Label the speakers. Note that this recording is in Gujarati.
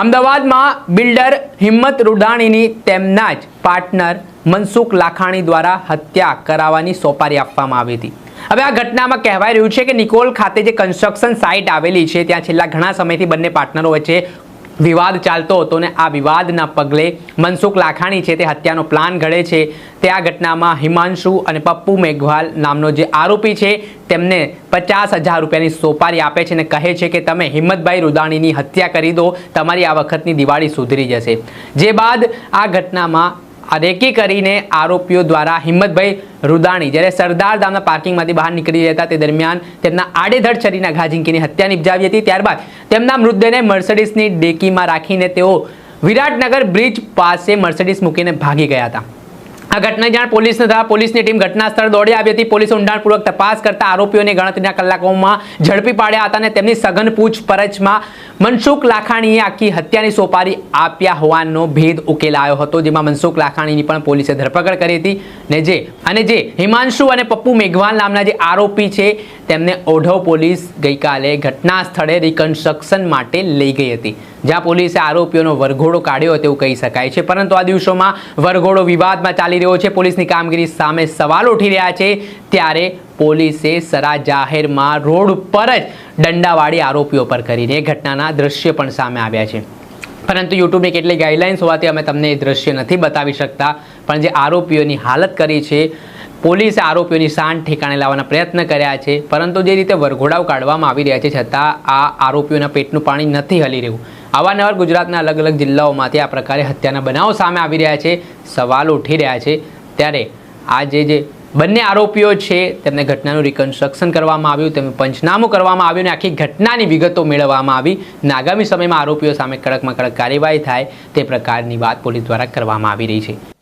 Speaker 1: અમદાવાદમાં બિલ્ડર હિંમત રૂડાણીની તેમના જ પાર્ટનર મનસુખ લાખાણી દ્વારા હત્યા કરાવવાની સોપારી આપવામાં આવી હતી. હવે આ ઘટનામાં કહેવાય રહ્યું છે કે નિકોલ ખાતે જે કન્સ્ટ્રક્શન સાઇટ આવેલી છે, ત્યાં છેલ્લા ઘણા સમયથી બંને પાર્ટનરો વચ્ચે વિવાદ ચાલતો હતો ને આ વિવાદના પગલે મનસુખ લાખાણી છે તે હત્યાનો પ્લાન ઘડે છે. તે આ ઘટનામાં હિમાંશુ અને પપ્પુ મેઘવાલ નામનો જે આરોપી છે, તેમને પચાસ હજાર રૂપિયાની સોપારી આપે છે અને કહે છે કે તમે હિંમતભાઈ રૂદાણીની હત્યા કરી દો, તમારી આ વખતની દિવાળી સુધરી જશે. જે બાદ આ ઘટનામાં આ કરીને આરોપીઓ દ્વારા હિંમતભાઈ રૂદાણી જ્યારે સરદાર ધામના પાર્કિંગમાંથી બહાર નીકળી રહેતા તે દરમિયાન તેમના આડેધડ શરીરના ઘા ઝીંકીની હત્યા નિપજાવી હતી. ત્યારબાદ તેમના મૃતદેહને મર્સિડીસની ડેકીમાં રાખીને તેઓ વિરાટનગર બ્રિજ પાસે મર્સિડીસ મૂકીને ભાગી ગયા હતા. આ ઘટના જાણ પોલીસને થતા પોલીસની ટીમ ઘટના સ્થળ દોડી આવી હતી. પોલીસે ઊંડાણપૂર્વક તપાસ કરતા આરોપીઓને ગણતરીના કલાકોમાં ઝડપી પાડ્યા હતા અને તેમની સઘન પૂછપરછમાં મનસુખ લાખાણીએ આખી હત્યાની સોપારી આપ્યા હોવાનો ભેદ ઉકેલાયો હતો, જેમાં મનસુખ લાખાણીની પણ પોલીસે ધરપકડ કરી હતી. ને જે, અને જે હિમાંશુ અને પપ્પુ મેઘવાલ નામના જે આરોપી છે, તેમને ઓઢવ પોલીસ ગઈકાલે ઘટના સ્થળે રિકન્સ્ટ્રક્શન માટે લઈ ગઈ હતી. જ્યાં પોલીસે આરોપીઓનો વરઘોડો કાઢ્યો હતો તેવું કહી શકાય છે. પરંતુ આ દિવસોમાં વરઘોડો વિવાદમાં ચાલી રહ્યો છે. પોલીસની કામગીરી સામે સવાલ ઉઠી રહ્યા છે. ત્યારે પોલીસે સરા જાહેરમાં રોડ ઉપર જ દંડાવાળી આરોપીઓ પર કરીને ઘટનાના દ્રશ્ય પણ સામે આવ્યા છે. પરંતુ યુટ્યુબની કેટલીક ગાઈડલાઇન્સ હોવાથી અમે તમને એ દ્રશ્ય નથી બતાવી શકતા. પણ જે આરોપીઓની હાલત કરી છે, પોલીસે આરોપીઓની શાન ઠેકાણે લાવવાના પ્રયત્ન કર્યા છે. પરંતુ જે રીતે વરઘોડાઓ કાઢવામાં આવી રહ્યા છે, છતાં આ આરોપીઓના પેટનું પાણી નથી હલી રહ્યું. અવારનવાર ગુજરાતના અલગ અલગ જિલ્લાઓમાંથી આ પ્રકારે હત્યાના બનાવો સામે આવી રહ્યા છે, સવાલ ઉઠી રહ્યા છે. ત્યારે આ જે જે બંને આરોપીઓ છે, તેમને ઘટનાનું રિકન્સ્ટ્રક્શન કરવામાં આવ્યું, તેમનું પંચનામું કરવામાં આવ્યું અને આખી ઘટનાની વિગતો મેળવવામાં આવી. અને આગામી સમયમાં આરોપીઓ સામે કડકમાં કડક કાર્યવાહી થાય, તે પ્રકારની વાત પોલીસ દ્વારા કરવામાં આવી રહી છે.